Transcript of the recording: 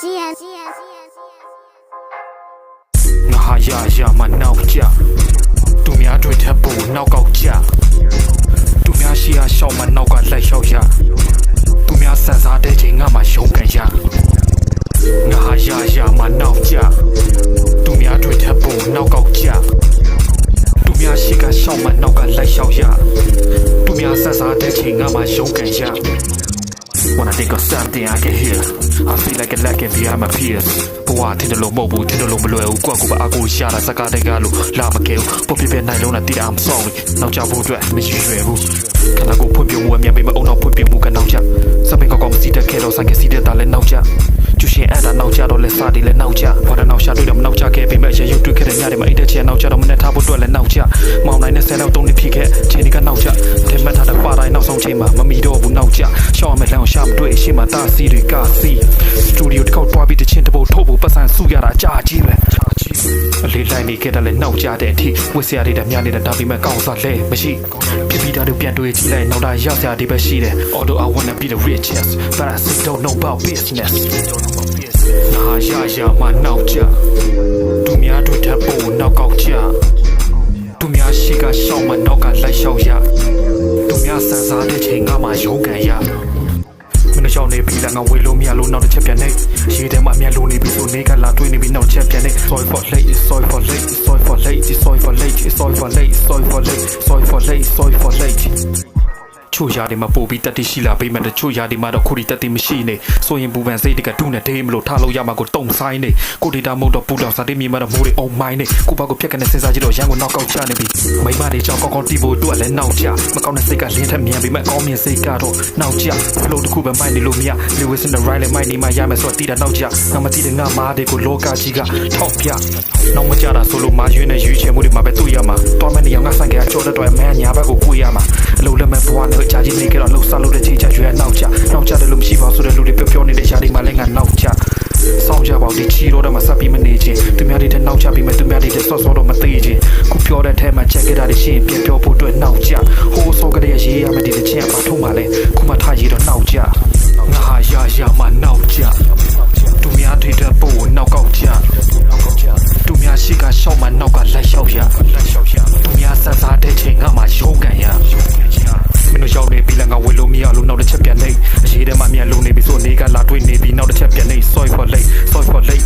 GN ငါဟာရရမနောက်ကြသူများတွေထပ်ဖို့နောက်ကောက်ကြသူများရှိရရှောက်မနောက်ကလိုက်လျှောက်ရသူများစံစားတဲ့ချိန်ငါမှရုံးကန်ရငါဟာရရမနောက်ကြသူများတွေထပ်ဖို့နောက်ကောက်ကြသူများရှိကရှောက်မနောက်ကလိုက်လျှောက်ရသူများစံစားတဲ့ချိန်ငါမှရုံးကန်ရ When I think of something I can hear I feel like a lack of behind my peers ဘဝထင်တယ်လို့မဟုတ်ဘူးထင်တယ်လို့မလွယ်ဘူးကိုယ့်ကိုယ်ပါအကူရှာတာစကားတကလို့လာမကဲဘူးပေါ်ပြပြနိုင်လုံးနဲ့တည်တာ I'm sorry နောက်ကြဖို့အတွက်မရှိရွယ်ဘူးခန္ဓာကိုယ်ဖွံ့ဖြိုးမှုအမြန်ပေးမအောင်တော့ဖွံ့ဖြိုးမှုကနောက်ကြစပင်ကောက်ကောက်မစီတဲ့ခဲတော့ဆိုင်ကစီတဲ့တာလည်းနောက်ကြကျူ ရှင်အဲ့ဒါနောက်ကြတော့လဲစားတယ်လည်းနောက်ကြဘာလို့နောက်ရှာတွေ့တော့မနောက်ကြခဲ့ပေမဲ့ရရုပ်တွေ့ခဲ့တဲ့ညတွေမှာအိတ်တဲ့ချင်နောက်ကြတော့မနဲ့ထားဖို့အတွက်လည်းနောက်ကြမောင်နိုင်နဲ့ဆယ်လောက်သုံးနှစ်ဖြစ်ခဲ့ချိန်ဒီကနောက်ကြတင်မှတ်ထားတဲ့ပါတိုင်းနောက်ဆုံးချိန်မှာမမီတော့ဘူးနောက်ကြရှောင်းမယ်လမ်းရှာမတွေ့ရှေ့မှာတာစီတွေကစီစတူဒီယိုတစ်ခေါက်တွားပြီးတချင်းတစ်ပုတ်ထုတ်ဖို့ပတ်စံစုရတာအကြာကြီးပဲအ လေးလိုက်နေခဲ့တယ်လည်းနောက်ကြတဲ့အထိဝစ်စရာတွေတည်းများနေတာဒါပေမဲ့ကောင်းစားလဲမရှိပြပြတာတို့ပြန်တွေ့ကြည့်လိုက်နောက်တာရောက်စရာတွေပဲရှိတယ် Although I wanna be the richest but I still don't know about business ငါရရမနောက်ကြသူများတို့ထပ်ဖို့နောက်ကောက်ကြသူများရှိကရှောင်းမနောက်ကလိုက်လျှောက်ရသူများစံစားတဲ့ချိန်ငါမှရုံးကန်ရ မင်းတို့ရှောင်းနေပြီလားငါဝေလို့မရလို့နောက်တစ်ချက်ပြန်နေရေးထဲမှာအမြတ်လို့နေပြီဆိုနေကလာတွေ့နေပြီနောက်တစ်ချက်ပြန်နေ sorry for late sorry for late sorry for late sorry for late sorry for late sorry for late sorry for late sorry for late ချို့ရာတွေမှာပို့ပြီးတက်တိရှိလာပေးမယ်တချို့ရာတွေမှာတော့ခုဒီတက်တိမရှိနေဆိုရင်ပူပန်စိတ်တကဒုနဲ့ဒေးမလို့ထားလို့ရမှာကိုတုံဆိုင်နေကိုဒေတာမဟုတ်တော့ပူတော့စာတိမြေမှာတော့မိုးတွေအုံမိုင်းနေကိုဘာကိုဖြတ်ကနေစဉ်းစားကြည့်တော့ရန်ကိုနောက်ကောက်ချနေပြီမိမတွေကြောင့်ကောင်းကောင်းတီးဖို့အတွက်လည်းနောက်ကျမကောင်းတဲ့စိတ်ကလင်းထက်မြန်ပြီးမှကောင်းမြင်စိတ်ကတော့နောက်ကျဖလို့တစ်ခုပဲမိုက်နေလို့မရ Lewis in the right လည်းမိုက်နေမှရမယ်ဆိုတော့တီးတာနောက်ကျငါမတီးတဲ့ငါမားတွေကိုလောကကြီးကထောက်ပြနောက်မကြတာဆိုလို့မာရွေးနဲ့ရွေးချယ်မှုတွေမှာပဲတွေ့ရမှာတော်မနေအောင်ငါဆိုင်ကအကျော်တဲ့တော့မန်ညာဘက်ကိုကိုရမှာအလိုလက်မဲ့ဘဝနဲ့ကြာကြီးနေကြတော့လှုပ်ရှားလို့တဲ့ချိန်ချရွေးနောက်ချနောက်ချတယ်လို့မရှိပါဆိုတဲ့လူတွေပြောပြောနေတဲ့ယာတွေမှာလည်းငါနောက်ချစောင့်ကြပါဦးဒီချီတော့မှဆက်ပြီးမနေချင်းသူများတွေတဲ့နောက်ချပြီးမှသူများတွေတဲ့ဆော့ဆော့တော့မသေးချင်းခုပြောတဲ့ထဲမှာချက်ကြတာတွေရှင်းပြပြောဖို့အတွက်နောက်ချဟိုးဆော့ကြတဲ့ရေးရမယ်ဒီချင်းအပါထုတ်မှလည်းခုမှထားရေးတော့နောက်ချငါဟာရာရာမှနောက်ချသူများတွေတဲ့ပုံကိုနောက်ကောက်ချသူများရှိကရှောက်မှနောက်ကလက်လျှောက်ရလက်လျှောက်ရသူများဆက်စားတဲ့ချိန်ငါမှရုံးကန်ရရုံးကန်ရ မြန်လုံနေပြီဆိုနေကလာတွေ့နေပြီနောက်တစ်ချက်ပြန်နေ soy for late soy for late